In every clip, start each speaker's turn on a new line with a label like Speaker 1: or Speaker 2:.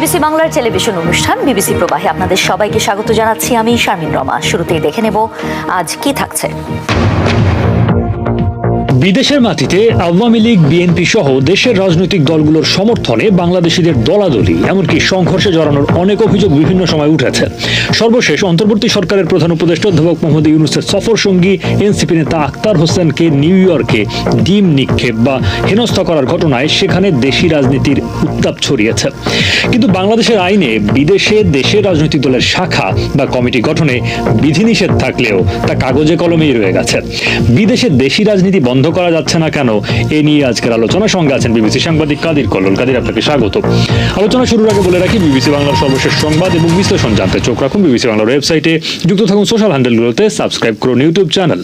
Speaker 1: BBC বাংলার television অনুষ্ঠান BBC প্রবাহে আপনাদের সবাইকে স্বাগত জানাচ্ছি আমি শারমিন রমা শুরুতেই দেখে নেব আজ কি থাকছে
Speaker 2: বিদেশের মাটিতে আওয়ামী লীগ বিএনপি সহ দেশের রাজনৈতিক দলগুলোর সমর্থনে বাংলাদেশিদের দলাদলি এমনকি সংঘর্ষে জড়ানোর অনেক অভিযোগ বিভিন্ন সময় উঠেছে সর্বশেষ অন্তর্বর্তী সরকারের প্রধান উপদেষ্টা অধ্যাপক মোহাম্মদ ইউনুসের সফর সঙ্গী এনসিপি নেতা আক্তার হোসেনকে নিউ ইয়র্কে ডিম নিক্ষেপ বা হেনস্থা করার ঘটনায় সেখানে দেশি রাজনীতির উত্তাপ ছড়িয়েছে কিন্তু বাংলাদেশের আইনে বিদেশে দেশের রাজনৈতিক দলের শাখা বা কমিটি গঠনে বিধিনিষেধ থাকলেও তা কাগজে কলমেই রয়ে গেছে বিদেশে দেশি রাজনীতি বন্ধ বন্ধ করা যাচ্ছে না কেন এ নিয়ে আজকের আলোচনা সঙ্গে আছেন বিবিসি সাংবাদিক কাদির কল্লোল কাদির আপনাকে স্বাগত আলোচনা শুরুর আগে বলে রাখি বিবিসি বাংলার সর্বশেষ সংবাদ এবং বিশ্লেষণ জানতে চোখ রাখুন বিবিসি বাংলার ওয়েবসাইটে যুক্ত থাকুন সোশ্যাল হ্যান্ডেলগুলোতে সাবস্ক্রাইব করুন ইউটিউব চ্যানেল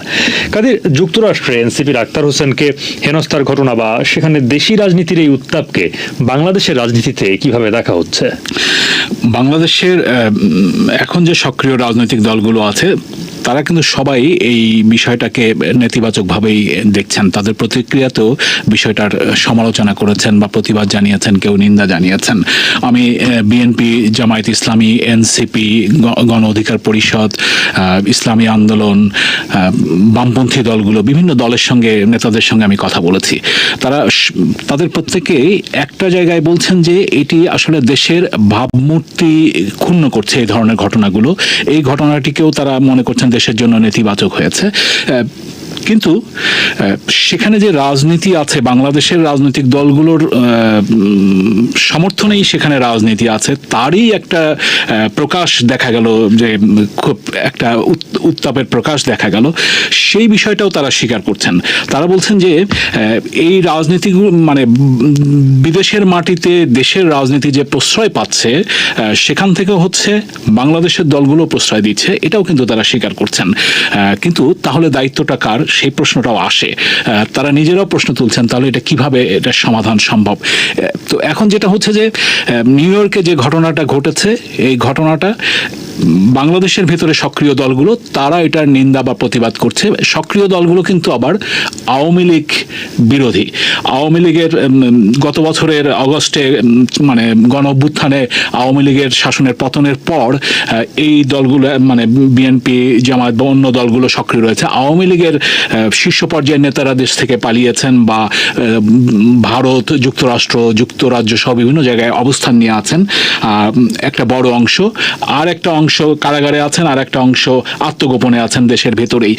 Speaker 2: কাদির যুক্তরাষ্ট্রে এনসিপির আক্তার হোসেনকে হেনস্থার ঘটনা বা সেখানে দেশি রাজনীতির এই উত্তাপকে বাংলাদেশের রাজনীতিতে কিভাবে দেখা হচ্ছে
Speaker 3: বাংলাদেশের এখন যে সক্রিয় রাজনৈতিক দলগুলো আছে তারা কিন্তু সবাই এই বিষয়টাকে নেতিবাচকভাবেই দেখছেন তাদের প্রতিক্রিয়াতেও বিষয়টার সমালোচনা করেছেন বা প্রতিবাদ জানিয়েছেন কেউ নিন্দা জানিয়েছেন আমি বিএনপি জামায়াত ইসলামী এনসিপি গণ অধিকার পরিষদ ইসলামী আন্দোলন বামপন্থী দলগুলো বিভিন্ন দলের সঙ্গে নেতাদের সঙ্গে আমি কথা বলেছি তারা তাদের প্রত্যেকেই একটা জায়গায় বলছেন যে এটি আসলে দেশের ভাবমূর্তি ক্ষুণ্ণ করছে এই ধরনের ঘটনাগুলো এই ঘটনাটিকেও তারা মনে করছেন দেশের জন্য নেতিবাচক হয়েছে কিন্তু সেখানে যে রাজনীতি আছে বাংলাদেশের রাজনৈতিক দলগুলোর সমর্থনেই সেখানে রাজনীতি আছে তারই একটা প্রকাশ দেখা গেল যে খুব একটা উত্তাপের প্রকাশ দেখা গেল সেই বিষয়টাও তারা স্বীকার করছেন তারা বলছেন যে এই রাজনীতি মানে বিদেশের মাটিতে দেশের রাজনীতি যে প্রশ্রয় পাচ্ছে সেখান থেকে হচ্ছে বাংলাদেশের দলগুলো প্রশ্রয় দিচ্ছে এটাও কিন্তু তারা স্বীকার করছেন কিন্তু তাহলে দায়িত্বটা কার সেই প্রশ্নটাও আসে তারা নিজেরাও প্রশ্ন তুলছেন তাহলে এটা কিভাবে এটা সমাধান সম্ভব তো এখন যেটা হচ্ছে যে নিউ ইয়র্কে যে ঘটনাটা ঘটেছে এই ঘটনাটা বাংলাদেশের ভেতরে সক্রিয় দলগুলো তারা এটার নিন্দা বা প্রতিবাদ করছে সক্রিয় দলগুলো কিন্তু আবার আওয়ামী লীগ বিরোধী আওয়ামী লীগের গত বছরের অগস্টে মানে গণ অভ্যুত্থানে আওয়ামী লীগের শাসনের পতনের পর এই দলগুলো মানে বিএনপি জামায়াত বা অন্য দলগুলো সক্রিয় রয়েছে আওয়ামী লীগের শীর্ষ পর্যায়ের নেতারা দেশ থেকে পালিয়েছেন বা ভারত যুক্তরাষ্ট্র যুক্তরাজ্য সহ বিভিন্ন জায়গায় অবস্থান নিয়ে আছেন একটা বড় অংশ আর একটা অংশ কারাগারে আছেন আর একটা অংশ আত্মগোপনে আছেন দেশের ভেতরেই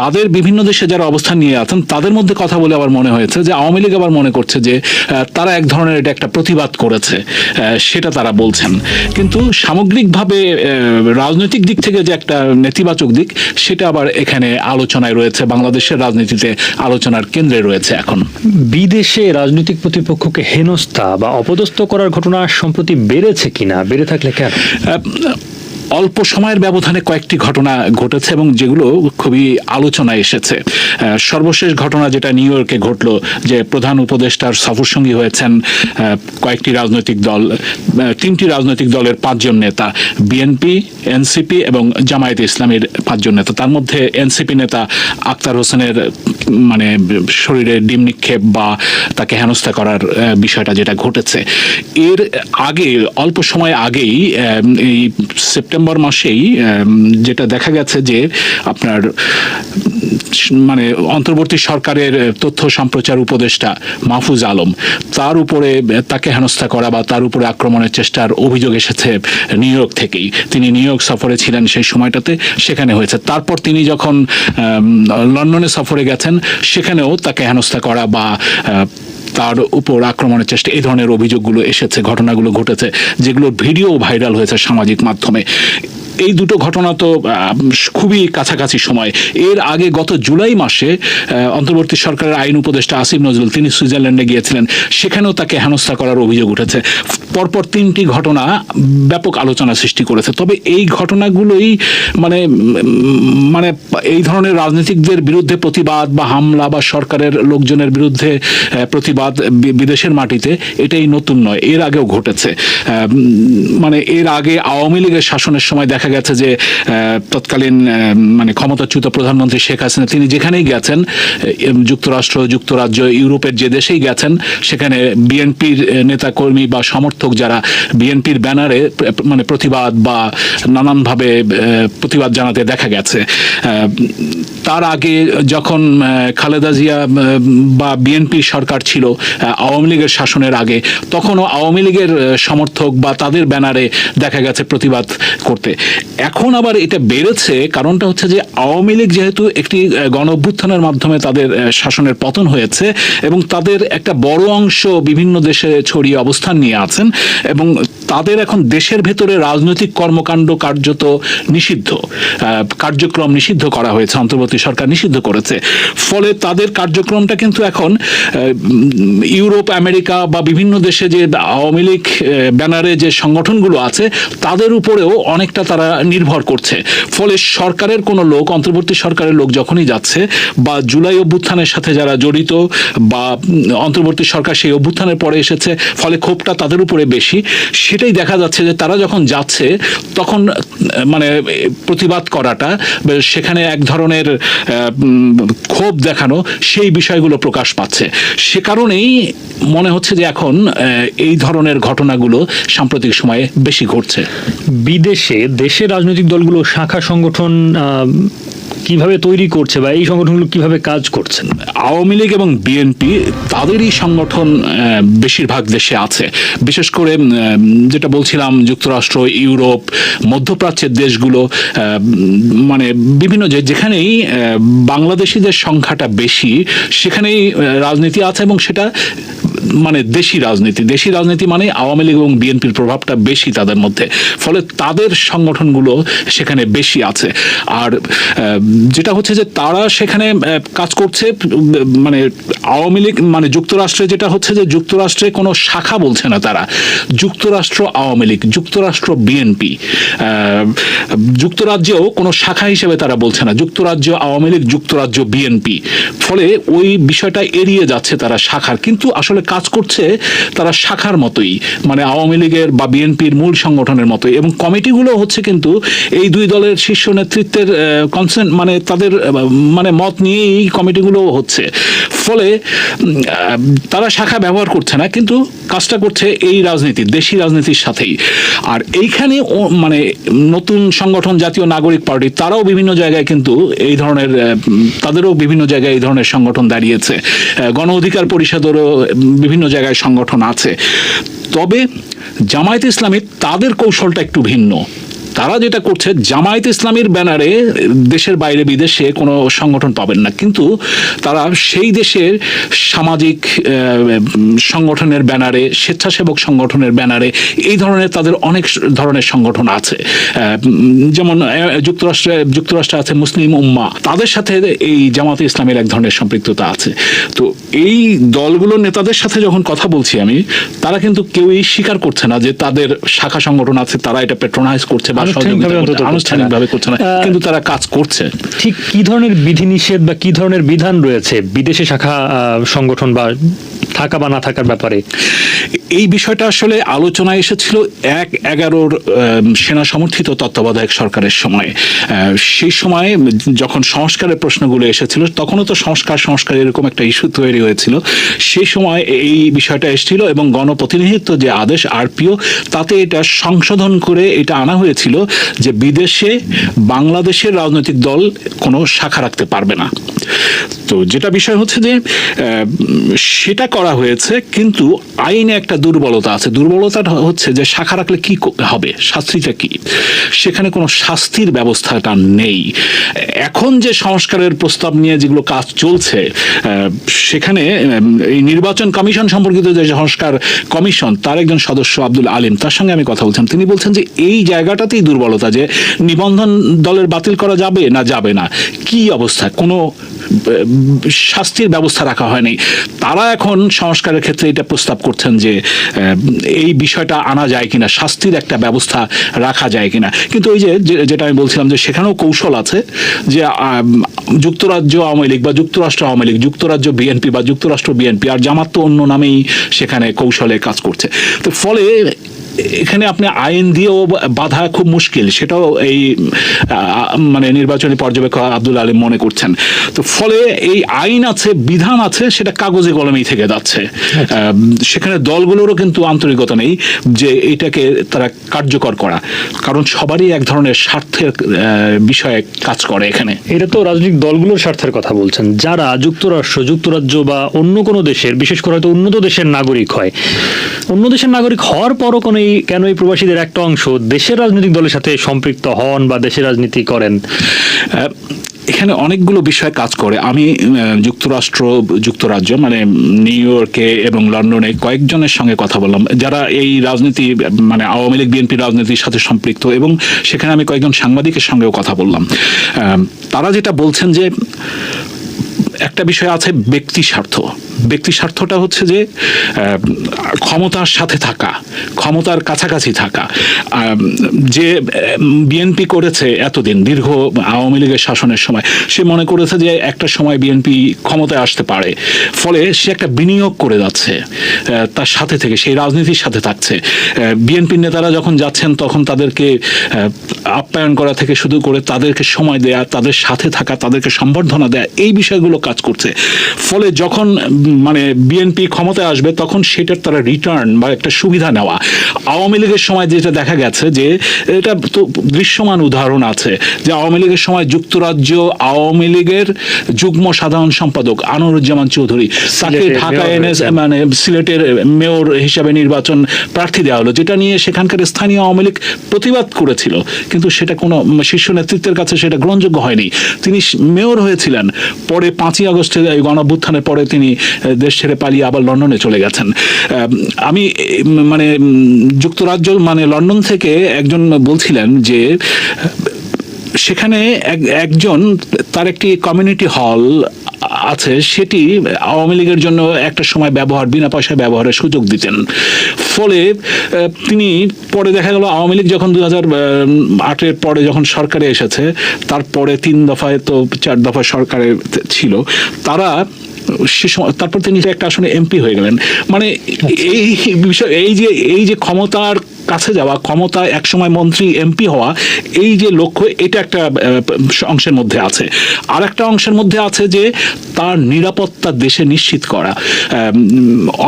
Speaker 3: তাদের বিভিন্ন দেশে যারা অবস্থান নিয়ে আছেন তাদের মধ্যে কথা বলে আবার মনে হয়েছে যে আওয়ামী লীগ আবার মনে করছে যে তারা এক ধরনের এটা একটা প্রতিবাদ করেছে সেটা তারা বলছেন কিন্তু সামগ্রিকভাবে রাজনৈতিক দিক থেকে যে একটা নেতিবাচক দিক সেটা আবার এখানে আলোচনায় রয়েছে বাংলাদেশের রাজনীতিতে আলোচনার কেন্দ্রে রয়েছে এখন
Speaker 2: বিদেশে রাজনৈতিক প্রতিপক্ষকে হেনস্থা বা অপদস্থ করার ঘটনা সম্প্রতি বেড়েছে কিনা বেড়ে থাকলে কেন
Speaker 3: অল্প সময়ের ব্যবধানে কয়েকটি ঘটনা ঘটেছে এবং যেগুলো খুবই আলোচনায় এসেছে সর্বশেষ ঘটনা যেটা নিউ ইয়র্কে ঘটলো যে প্রধান উপদেষ্টার সফরসঙ্গী হয়েছেন কয়েকটি রাজনৈতিক দল তিনটি রাজনৈতিক দলের পাঁচজন নেতা বিএনপি এনসিপি এবং জামায়াত ইসলামের পাঁচজন নেতা তার মধ্যে এনসিপি নেতা আক্তার হোসেনের মানে শরীরে ডিম নিক্ষেপ বা তাকে হেনস্থা করার বিষয়টা যেটা ঘটেছে এর আগে অল্প সময় আগেই এই সেপ্টেম্বর মাসেই যেটা দেখা গেছে যে আপনার মানে অন্তর্বর্তী সরকারের তথ্য সম্প্রচার উপদেষ্টা মাহফুজ আলম তার উপরে তাকে হেনস্থা করা বা তার উপরে আক্রমণের চেষ্টার অভিযোগ এসেছে নিউ ইয়র্ক থেকেই তিনি নিউ ইয়র্ক সফরে ছিলেন সেই সময়টাতে সেখানে হয়েছে তারপর তিনি যখন লন্ডনে সফরে গেছেন সেখানেও তাকে হেনস্থা করা বা তার উপর আক্রমণের চেষ্টা এই ধরনের অভিযোগগুলো এসেছে ঘটনাগুলো ঘটেছে যেগুলোর ভিডিও ভাইরাল হয়েছে সামাজিক মাধ্যমে এই দুটো ঘটনা তো খুবই কাছাকাছি সময় এর আগে গত জুলাই মাসে অন্তর্বর্তী সরকারের আইন উপদেষ্টা আসিফ নজরুল তিনি সুইজারল্যান্ডে গিয়েছিলেন সেখানেও তাকে হেনস্থা করার অভিযোগ উঠেছে পরপর তিনটি ঘটনা ব্যাপক আলোচনা সৃষ্টি করেছে তবে এই ঘটনাগুলোই মানে মানে এই ধরনের রাজনীতিকদের বিরুদ্ধে প্রতিবাদ বা হামলা বা সরকারের লোকজনের বিরুদ্ধে প্রতিবাদ বিদেশের মাটিতে এটাই নতুন নয় এর আগেও ঘটেছে মানে এর আগে আওয়ামী লীগের শাসনের সময় দেখা গেছে যে তৎকালীন মানে ক্ষমতাচ্যুত প্রধানমন্ত্রী শেখ হাসিনা তিনি যেখানেই গেছেন যুক্তরাষ্ট্র যুক্তরাজ্য ইউরোপের যে দেশেই গেছেন সেখানে বিএনপির নেতাকর্মী বা সমর্থক যারা বিএনপির ব্যানারে মানে প্রতিবাদ বা নানানভাবে প্রতিবাদ জানাতে দেখা গেছে তার আগে যখন খালেদা জিয়া বা বিএনপি সরকার ছিল আওয়ামী লীগের শাসনের আগে তখনও আওয়ামী লীগের সমর্থক বা তাদের ব্যানারে দেখা গেছে প্রতিবাদ করতে এখন আবার এটা বেড়েছে কারণটা হচ্ছে যে আওয়ামী লীগ যেহেতু একটি গণ অভ্যুত্থানের মাধ্যমে তাদের শাসনের পতন হয়েছে এবং তাদের একটা বড় অংশ বিভিন্ন দেশে ছড়িয়ে অবস্থান নিয়ে আছেন এবং তাদের এখন দেশের ভেতরে রাজনৈতিক কর্মকাণ্ড কার্যত নিষিদ্ধ কার্যক্রম নিষিদ্ধ করা হয়েছে অন্তর্বর্তী সরকার নিষিদ্ধ করেছে ফলে তাদের কার্যক্রমটা কিন্তু এখন ইউরোপ আমেরিকা বা বিভিন্ন দেশে যে আওয়ামী লীগ ব্যানারে যে সংগঠনগুলো আছে তাদের উপরেও অনেকটা তারা নির্ভর করছে ফলে সরকারের কোনো লোক অন্তর্বর্তী সরকারের লোক যখনই যাচ্ছে বা জুলাই অভ্যুত্থানের সাথে যারা জড়িত বা অন্তর্বর্তী সরকার সেই অভ্যুত্থানের পরে এসেছে ফলে ক্ষোভটা তাদের উপরে বেশি সেটাই দেখা যাচ্ছে যে তারা যখন যাচ্ছে তখন মানে প্রতিবাদ করাটা সেখানে এক ধরনের ক্ষোভ লোভ দেখানো সেই বিষয়গুলো প্রকাশ পাচ্ছে সে কারণেই মনে হচ্ছে যে এখন এই ধরনের ঘটনাগুলো সাম্প্রতিক সময়ে বেশি ঘটছে বিদেশে দেশের রাজনৈতিক দলগুলো শাখা সংগঠন কিভাবে তৈরি করছে বা এই সংগঠনগুলো কিভাবে কাজ করছেন আওয়ামী লীগ এবং বিএনপি তাদেরই সংগঠন বেশিরভাগ দেশে আছে বিশেষ করে যেটা বলছিলাম যুক্তরাষ্ট্র ইউরোপ মধ্যপ্রাচ্যের দেশগুলো মানে বিভিন্ন যে যেখানেই বাংলাদেশিদের সংখ্যাটা বেশি সেখানেই রাজনীতি আছে এবং সেটা মানে দেশি রাজনীতি দেশি রাজনীতি মানে আওয়ামী লীগ এবং বিএনপির প্রভাবটা বেশি তাদের মধ্যে ফলে তাদের সংগঠনগুলো সেখানে বেশি আছে আর যেটা হচ্ছে যে তারা সেখানে কাজ করছে মানে আওয়ামী লীগ মানে যুক্তরাষ্ট্রে যেটা হচ্ছে যে যুক্তরাষ্ট্রে কোনো শাখা বলছে না তারা যুক্তরাষ্ট্র আওয়ামী লীগ যুক্তরাষ্ট্র বিএনপি যুক্তরাজ্যেও কোনো শাখা হিসেবে তারা বলছে না যুক্তরাজ্য আওয়ামী লীগ যুক্তরাজ্য বিএনপি ফলে ওই বিষয়টা এড়িয়ে যাচ্ছে তারা শাখার কিন্তু আসলে কাজ করছে তারা শাখার মতোই মানে আওয়ামী লীগের বা বিএনপির মূল সংগঠনের মতোই এবং কমিটিগুলো হচ্ছে কিন্তু এই দুই দলের শীর্ষ নেতৃত্বের কনসেন্ট মানে তাদের মানে মত নিয়েই এই কমিটিগুলো হচ্ছে ফলে তারা শাখা ব্যবহার করছে না কিন্তু কাজটা করছে এই রাজনীতি দেশি রাজনীতির সাথেই আর এইখানে মানে নতুন সংগঠন জাতীয় নাগরিক পার্টি তারাও বিভিন্ন জায়গায় কিন্তু এই ধরনের তাদেরও বিভিন্ন জায়গায় এই ধরনের সংগঠন দাঁড়িয়েছে গণ অধিকার পরিষদেরও বিভিন্ন জায়গায় সংগঠন আছে তবে জামায়াতে ইসলামী তাদের কৌশলটা একটু ভিন্ন তারা যেটা করছে জামায়াত ইসলামীর ব্যানারে দেশের বাইরে বিদেশে কোনো সংগঠন পাবেন না কিন্তু তারা সেই দেশের সামাজিক সংগঠনের ব্যানারে স্বেচ্ছাসেবক সংগঠনের ব্যানারে এই ধরনের তাদের অনেক ধরনের সংগঠন আছে যেমন যুক্তরাষ্ট্রে যুক্তরাষ্ট্রে আছে মুসলিম উম্মা তাদের সাথে এই জামাতে ইসলামের এক ধরনের সম্পৃক্ততা আছে তো এই দলগুলোর নেতাদের সাথে যখন কথা বলছি আমি তারা কিন্তু কেউই স্বীকার করছে না যে তাদের শাখা সংগঠন আছে তারা এটা পেট্রোনাইজ করছে বা আনুষ্ঠানিকভাবে করছে না হ্যাঁ। কিন্তু তারা কাজ করছে ঠিক কি ধরনের বিধিনিষেধ বা কি ধরনের বিধান রয়েছে শাখা সংগঠন বা থাকা বা না থাকার ব্যাপারে এই বিষয়টা আসলে আলোচনায় এসেছিল এক এগারোর সেনা সমর্থিত তত্ত্বাবধায়ক সরকারের সময় সেই সময়ে যখন সংস্কারের প্রশ্নগুলো এসেছিল তখনও তো সংস্কার সংস্কার এরকম একটা ইস্যু তৈরি হয়েছিল সেই সময় এই বিষয়টা এসেছিল এবং গণপ্রতিনিধিত্ব যে আদেশ আরপিও তাতে এটা সংশোধন করে এটা আনা হয়েছিল যে বিদেশে বাংলাদেশের রাজনৈতিক দল কোনো শাখা রাখতে পারবে না তো যেটা বিষয় হচ্ছে যে সেটা করা হয়েছে কিন্তু আইনে একটা দুর্বলতা আছে দুর্বলতা হচ্ছে যে শাখা রাখলে কি হবে শাস্তিটা কি সেখানে কোনো শাস্তির ব্যবস্থাটা নেই এখন যে সংস্কারের প্রস্তাব নিয়ে যেগুলো কাজ চলছে সেখানে এই নির্বাচন কমিশন সম্পর্কিত যে সংস্কার কমিশন তার একজন সদস্য আব্দুল আলিম তার সঙ্গে আমি কথা বলছিলাম তিনি বলছেন যে এই জায়গাটাতেই দুর্বলতা যে নিবন্ধন দলের বাতিল করা যাবে না যাবে না কি অবস্থা কোনো শাস্তির ব্যবস্থা রাখা হয়নি তারা এখন সংস্কারের ক্ষেত্রে এটা প্রস্তাব করছেন যে এই বিষয়টা আনা যায় কিনা শাস্তির একটা ব্যবস্থা রাখা যায় কিনা কিন্তু ওই যে যেটা আমি বলছিলাম যে সেখানেও কৌশল আছে যে যুক্তরাজ্য আওয়ামী লীগ বা যুক্তরাষ্ট্র আওয়ামী লীগ যুক্তরাজ্য বিএনপি বা যুক্তরাষ্ট্র বিএনপি আর জামাত তো অন্য নামেই সেখানে কৌশলে কাজ করছে তো ফলে এখানে আপনি আইন দিয়েও বাধা খুব মুশকিল সেটাও এই মানে নির্বাচনী পর্যবেক্ষক আব্দুল আলিম মনে করছেন তো ফলে এই আইন আছে বিধান আছে সেটা কাগজে কলমেই থেকে যাচ্ছে আচ্ছা। সেখানে দলগুলোরও কিন্তু আন্তরিকতা নেই যে এটাকে তারা কার্যকর করা কারণ সবারই এক ধরনের স্বার্থের বিষয়ে কাজ করে এখানে এটা তো রাজনৈতিক দলগুলোর স্বার্থের কথা বলছেন যারা যুক্তরাষ্ট্র যুক্তরাজ্য বা অন্য কোনো দেশের বিশেষ করে হয়তো উন্নত দেশের নাগরিক হয় অন্য দেশের নাগরিক হওয়ার পরও কোনো অনেকেই কেন এই প্রবাসীদের একটা অংশ দেশের রাজনৈতিক দলের সাথে সম্পৃক্ত হন বা দেশের রাজনীতি করেন এখানে অনেকগুলো বিষয় কাজ করে আমি যুক্তরাষ্ট্র যুক্তরাজ্য মানে নিউ ইয়র্কে এবং লন্ডনে কয়েকজনের সঙ্গে কথা বললাম যারা এই রাজনীতি মানে আওয়ামী লীগ বিএনপি রাজনীতির সাথে সম্পৃক্ত এবং সেখানে আমি কয়েকজন সাংবাদিকের সঙ্গেও কথা বললাম তারা যেটা বলছেন যে একটা বিষয় আছে ব্যক্তি স্বার্থ ব্যক্তি স্বার্থটা হচ্ছে যে ক্ষমতার সাথে থাকা ক্ষমতার কাছাকাছি থাকা যে বিএনপি করেছে এতদিন দীর্ঘ আওয়ামী লীগের শাসনের সময় সে মনে করেছে যে একটা সময় বিএনপি ক্ষমতায় আসতে পারে ফলে সে একটা বিনিয়োগ করে যাচ্ছে তার সাথে থেকে সেই রাজনীতির সাথে থাকছে বিএনপির নেতারা যখন যাচ্ছেন তখন তাদেরকে আপ্যায়ন করা থেকে শুরু করে তাদেরকে সময় দেয়া তাদের সাথে থাকা তাদেরকে সম্বর্ধনা দেয়া এই বিষয়গুলো কাজ করছে ফলে যখন মানে বিএনপি ক্ষমতায় আসবে তখন সেটার তারা রিটার্ন বা একটা সুবিধা নেওয়া আওয়ামী লীগের সময় যেটা দেখা গেছে যে এটা তো দৃশ্যমান উদাহরণ আছে যে আওয়ামী লীগের সময় যুক্তরাজ্য আওয়ামী লীগের যুগ্ম সাধারণ সম্পাদক আনোরুজ্জামান চৌধুরী তাকে ঢাকা এনে মানে সিলেটের মেয়র হিসাবে নির্বাচন প্রার্থী দেওয়া হলো যেটা নিয়ে সেখানকার স্থানীয় আওয়ামী লীগ প্রতিবাদ করেছিল কিন্তু সেটা কোনো শীর্ষ নেতৃত্বের কাছে সেটা গ্রহণযোগ্য হয়নি তিনি মেয়র হয়েছিলেন পরে পাঁচই আগস্টে গণভ্যুত্থানের পরে তিনি দেশ ছেড়ে পালিয়ে আবার লন্ডনে চলে গেছেন আমি মানে যুক্তরাজ্য মানে লন্ডন থেকে একজন বলছিলেন যে সেখানে একজন তার একটি কমিউনিটি হল আছে সেটি আওয়ামী লীগের জন্য একটা সময় ব্যবহার বিনা পয়সায় ব্যবহারের সুযোগ দিতেন ফলে তিনি পরে দেখা গেল আওয়ামী লীগ যখন দু হাজার আটের পরে যখন সরকারে এসেছে তারপরে তিন দফায় তো চার দফা সরকারে ছিল তারা সে তারপর তিনি একটা আসনে এমপি হয়ে গেলেন মানে এই বিষয় এই যে এই যে ক্ষমতার কাছে যাওয়া ক্ষমতা একসময় মন্ত্রী এমপি হওয়া এই যে লক্ষ্য এটা একটা অংশের মধ্যে আছে আর একটা অংশের মধ্যে আছে যে তার নিরাপত্তা দেশে নিশ্চিত করা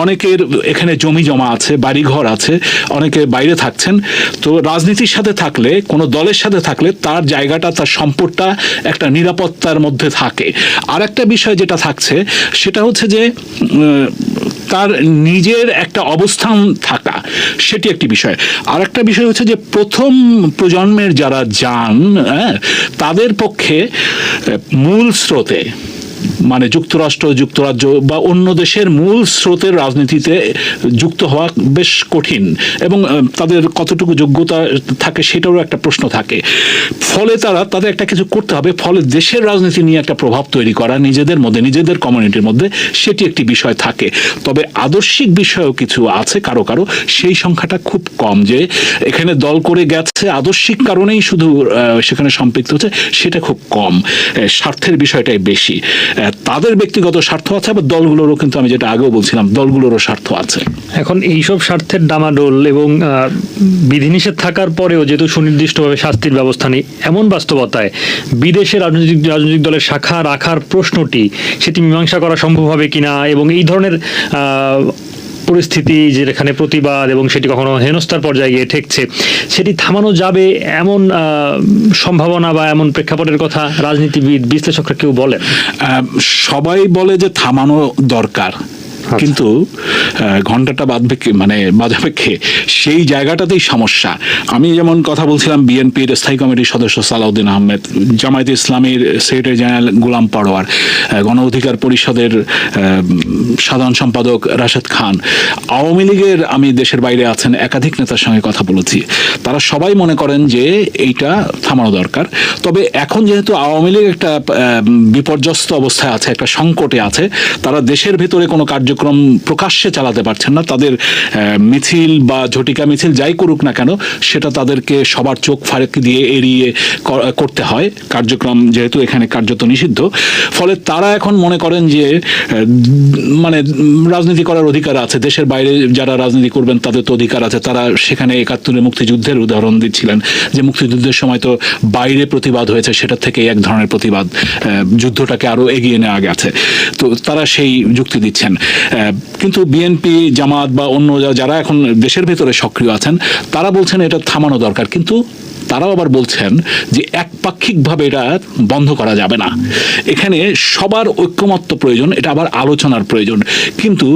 Speaker 3: অনেকের এখানে জমি জমা আছে বাড়িঘর আছে অনেকে বাইরে থাকছেন তো রাজনীতির সাথে থাকলে কোনো দলের সাথে থাকলে তার জায়গাটা তার সম্পদটা একটা নিরাপত্তার মধ্যে থাকে আর একটা বিষয় যেটা থাকছে সেটা হচ্ছে যে তার নিজের একটা অবস্থান থাকা সেটি একটি বিষয় আর একটা বিষয় হচ্ছে যে প্রথম প্রজন্মের যারা যান হ্যাঁ, তাদের পক্ষে মূল স্রোতে মানে যুক্তরাষ্ট্র যুক্তরাজ্য বা অন্য দেশের মূল স্রোতের রাজনীতিতে যুক্ত হওয়া বেশ কঠিন এবং তাদের কতটুকু যোগ্যতা থাকে সেটারও একটা প্রশ্ন থাকে ফলে তারা তাদের একটা কিছু করতে হবে ফলে দেশের রাজনীতি নিয়ে একটা প্রভাব তৈরি করা নিজেদের মধ্যে নিজেদের কমিউনিটির মধ্যে সেটি একটি বিষয় থাকে তবে আদর্শিক বিষয়ও কিছু আছে কারো কারো সেই সংখ্যাটা খুব কম যে এখানে দল করে গেছে আদর্শিক কারণেই শুধু সেখানে সম্পৃক্ত হচ্ছে সেটা খুব কম স্বার্থের বিষয়টাই বেশি তাদের ব্যক্তিগত স্বার্থ আছে আবার দলগুলোরও কিন্তু আমি যেটা আগেও বলছিলাম দলগুলোরও স্বার্থ আছে এখন এইসব স্বার্থের ডামাডোল এবং বিধিনিষেধ থাকার পরেও যেহেতু সুনির্দিষ্টভাবে শাস্তির ব্যবস্থা নেই এমন বাস্তবতায় বিদেশে রাজনৈতিক রাজনৈতিক দলের শাখা রাখার প্রশ্নটি সেটি মীমাংসা করা সম্ভব হবে কিনা এবং এই ধরনের পরিস্থিতি যেখানে প্রতিবাদ এবং সেটি কখনো হেনস্থার পর্যায়ে গিয়ে ঠেকছে সেটি থামানো যাবে এমন সম্ভাবনা বা এমন প্রেক্ষাপটের কথা রাজনীতিবিদ বিশ্লেষকরা কেউ বলে সবাই বলে যে থামানো দরকার আচ্ছা। কিন্তু ঘন্টাটা বাঁধবে মানে বাধাপেক্ষে সেই জায়গাটাতেই সমস্যা আমি যেমন কথা বলছিলাম বিএনপির স্থায়ী কমিটির সদস্য সালাউদ্দিন আহমেদ জামায়াত ইসলামীর সেক্রেটারি জেনারেল গোলাম পারোয়ার গণ অধিকার পরিষদের সাধারণ সম্পাদক রাশেদ খান আওয়ামী লীগের আমি দেশের বাইরে আছেন একাধিক নেতার সঙ্গে কথা বলেছি তারা সবাই মনে করেন যে এইটা থামানো দরকার তবে এখন যেহেতু আওয়ামী লীগ একটা বিপর্যস্ত অবস্থায় আছে একটা সংকটে আছে তারা দেশের ভেতরে কোনো কার্যক্রম কার্যক্রম প্রকাশ্যে চালাতে পারছেন না তাদের মিছিল বা ঝটিকা মিছিল যাই করুক না কেন সেটা তাদেরকে সবার চোখ ফারেক দিয়ে এড়িয়ে করতে হয় কার্যক্রম যেহেতু এখানে কার্যত নিষিদ্ধ ফলে তারা এখন মনে করেন যে মানে রাজনীতি করার অধিকার আছে দেশের বাইরে যারা রাজনীতি করবেন তাদের তো অধিকার আছে তারা সেখানে একাত্তরে মুক্তিযুদ্ধের উদাহরণ দিচ্ছিলেন যে মুক্তিযুদ্ধের সময় তো বাইরে প্রতিবাদ হয়েছে সেটা থেকে এক ধরনের প্রতিবাদ যুদ্ধটাকে আরও এগিয়ে নেওয়া গেছে তো তারা সেই যুক্তি দিচ্ছেন কিন্তু বিএনপি জামাত বা অন্য যারা এখন দেশের ভেতরে সক্রিয় আছেন তারা বলছেন এটা থামানো দরকার কিন্তু তারাও আবার বলছেন যে একপাক্ষিকভাবে এটা বন্ধ করা যাবে না এখানে সবার ঐক্যমত্য প্রয়োজন এটা আবার আলোচনার প্রয়োজন কিন্তু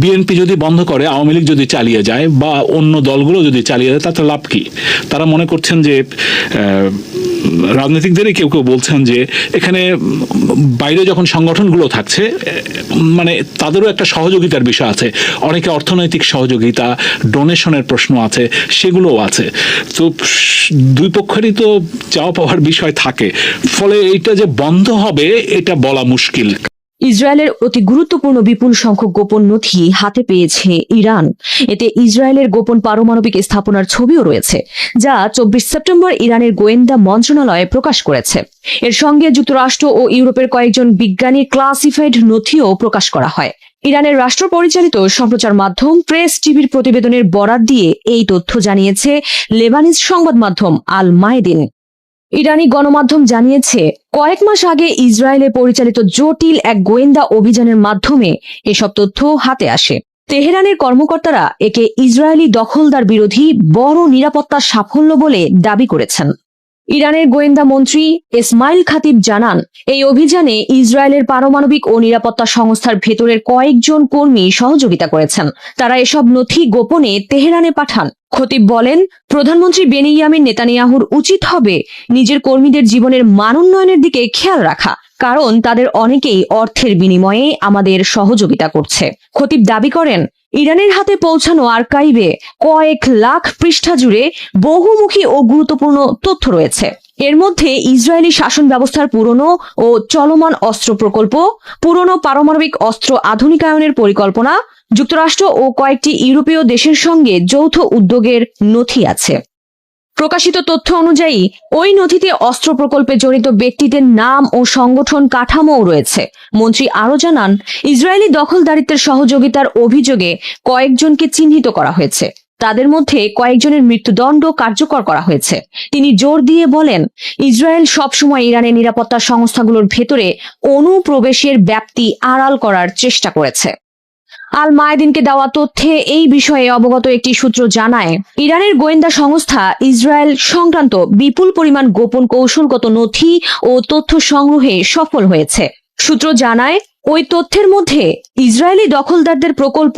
Speaker 3: বিএনপি যদি বন্ধ করে আওয়ামী লীগ যদি চালিয়ে যায় বা অন্য দলগুলো যদি চালিয়ে যায় তাতে লাভ কী তারা মনে করছেন যে রাজনীতিকদেরই কেউ কেউ বলছেন যে এখানে বাইরে যখন সংগঠনগুলো থাকছে মানে তাদেরও একটা সহযোগিতার বিষয় আছে অনেকে অর্থনৈতিক সহযোগিতা ডোনেশনের প্রশ্ন আছে সেগুলোও আছে তো দুই পক্ষেরই তো চাওয়া পাওয়ার বিষয় থাকে ফলে এটা যে বন্ধ হবে এটা বলা মুশকিল
Speaker 4: ইসরায়েলের অতি গুরুত্বপূর্ণ বিপুল সংখ্যক গোপন নথি হাতে পেয়েছে ইরান এতে ইসরায়েলের গোপন পারমাণবিক স্থাপনার ছবিও রয়েছে যা চব্বিশ সেপ্টেম্বর ইরানের গোয়েন্দা মন্ত্রণালয়ে প্রকাশ করেছে এর সঙ্গে যুক্তরাষ্ট্র ও ইউরোপের কয়েকজন বিজ্ঞানীর ক্লাসিফাইড নথিও প্রকাশ করা হয় ইরানের রাষ্ট্র পরিচালিত সম্প্রচার মাধ্যম প্রেস টিভির প্রতিবেদনের বরাত দিয়ে এই তথ্য জানিয়েছে লেবানিজ সংবাদ মাধ্যম আল মায়েদিন ইরানি গণমাধ্যম জানিয়েছে কয়েক মাস আগে ইসরায়েলে পরিচালিত জটিল এক গোয়েন্দা অভিযানের মাধ্যমে এসব তথ্য হাতে আসে তেহরানের কর্মকর্তারা একে ইসরায়েলি দখলদার বিরোধী বড় নিরাপত্তার সাফল্য বলে দাবি করেছেন ইরানের গোয়েন্দা মন্ত্রী ইসমাইল খাতিব জানান এই অভিযানে ইসরায়েলের পারমাণবিক ও নিরাপত্তা সংস্থার ভেতরের কয়েকজন কর্মী সহযোগিতা করেছেন তারা এসব নথি গোপনে তেহরানে পাঠান খতিব বলেন প্রধানমন্ত্রী বেনিয়ামিন নেতানিয়াহুর উচিত হবে নিজের কর্মীদের জীবনের মান উন্নয়নের দিকে খেয়াল রাখা কারণ তাদের অনেকেই অর্থের বিনিময়ে আমাদের সহযোগিতা করছে খতিব দাবি করেন ইরানের হাতে পৌঁছানো আর্কাইভে কয়েক লাখ পৃষ্ঠা জুড়ে বহুমুখী ও গুরুত্বপূর্ণ তথ্য রয়েছে এর মধ্যে ইসরায়েলি শাসন ব্যবস্থার পুরনো ও চলমান অস্ত্র প্রকল্প পুরনো পারমাণবিক অস্ত্র আধুনিকায়নের পরিকল্পনা যুক্তরাষ্ট্র ও কয়েকটি ইউরোপীয় দেশের সঙ্গে যৌথ উদ্যোগের নথি আছে প্রকাশিত তথ্য অনুযায়ী ওই নথিতে অস্ত্র প্রকল্পে জড়িত ব্যক্তিদের নাম ও সংগঠন কাঠামোও রয়েছে মন্ত্রী আরও জানান ইসরায়েলি দখলদারিত্বের সহযোগিতার অভিযোগে কয়েকজনকে চিহ্নিত করা হয়েছে তাদের মধ্যে কয়েকজনের মৃত্যুদণ্ড কার্যকর করা হয়েছে তিনি জোর দিয়ে বলেন ইসরায়েল সবসময় ইরানের নিরাপত্তা সংস্থাগুলোর ভেতরে অনুপ্রবেশের ব্যাপ্তি আড়াল করার চেষ্টা করেছে আল মায়েদিনকে দেওয়া তথ্যে এই বিষয়ে অবগত একটি সূত্র জানায় ইরানের গোয়েন্দা সংস্থা ইসরায়েল সংক্রান্ত বিপুল পরিমাণ গোপন কৌশলগত নথি ও তথ্য সংগ্রহে সফল হয়েছে সূত্র জানায় ওই তথ্যের মধ্যে ইসরায়েলি দখলদারদের প্রকল্প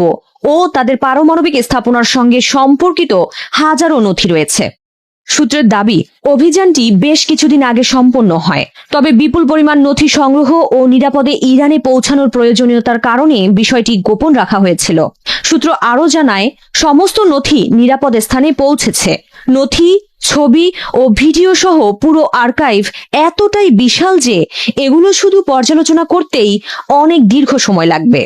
Speaker 4: ও তাদের পারমাণবিক স্থাপনার সঙ্গে সম্পর্কিত হাজারো নথি রয়েছে সূত্রের দাবি অভিযানটি বেশ কিছুদিন আগে সম্পন্ন হয় তবে বিপুল পরিমাণ নথি সংগ্রহ ও নিরাপদে ইরানে পৌঁছানোর প্রয়োজনীয়তার কারণে বিষয়টি গোপন রাখা হয়েছিল সূত্র আরও জানায় সমস্ত নথি নিরাপদ স্থানে পৌঁছেছে নথি ছবি ও ভিডিও সহ পুরো আর্কাইভ এতটাই বিশাল যে এগুলো শুধু পর্যালোচনা করতেই অনেক দীর্ঘ সময় লাগবে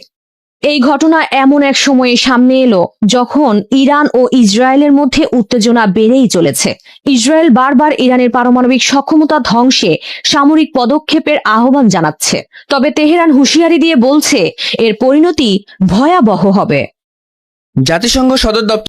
Speaker 4: এই ঘটনা এমন এক সময়ে সামনে এলো যখন ইরান ও ইসরায়েলের মধ্যে উত্তেজনা বেড়েই চলেছে ইসরায়েল বারবার ইরানের পারমাণবিক সক্ষমতা ধ্বংসে সামরিক পদক্ষেপের আহ্বান জানাচ্ছে তবে তেহরান হুঁশিয়ারি দিয়ে বলছে এর পরিণতি ভয়াবহ হবে জাতিসংঘ সদর দপ্তর